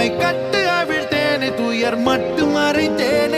உம்மை கட்டு அவிழ்த்தேனே துயர் மட்டும் மறைத்தேன்